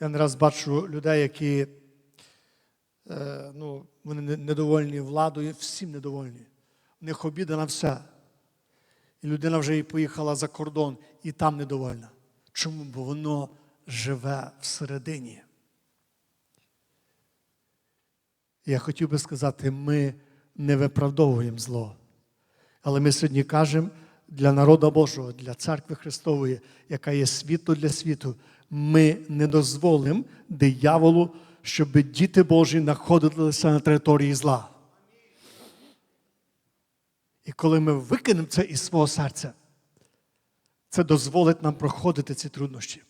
Я не раз бачу людей, які е, ну, вони недовольні владою, всім недовольні. У них обіда на все. І людина вже і поїхала за кордон, і там недовольна. Чому? Бо воно живе всередині. Я хотів би сказати, ми не виправдовуємо зло. Але ми сьогодні кажемо для народу Божого, для церкви Христової, яка є світло для світу, ми не дозволимо дияволу, щоб діти Божі знаходилися на території зла. І коли ми викинемо це із свого серця, це дозволить нам проходити ці труднощі.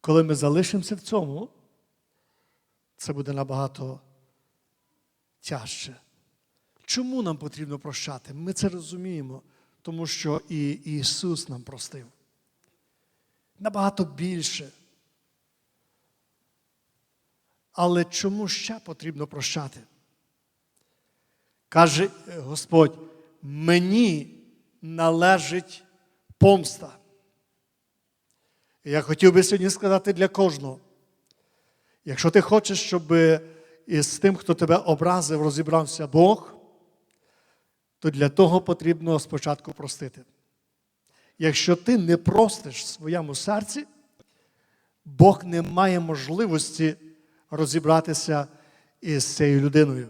Коли ми залишимося в цьому, це буде набагато тяжче. Чому нам потрібно прощати? Ми це розуміємо, тому що і Ісус нам простив. Набагато більше. Але чому ще потрібно прощати? Каже Господь, мені належить помста. Я хотів би сьогодні сказати для кожного. Якщо ти хочеш, щоб із тим, хто тебе образив, розібрався Бог, то для того потрібно спочатку простити. Якщо ти не простиш в своєму серці, Бог не має можливості розібратися із цією людиною.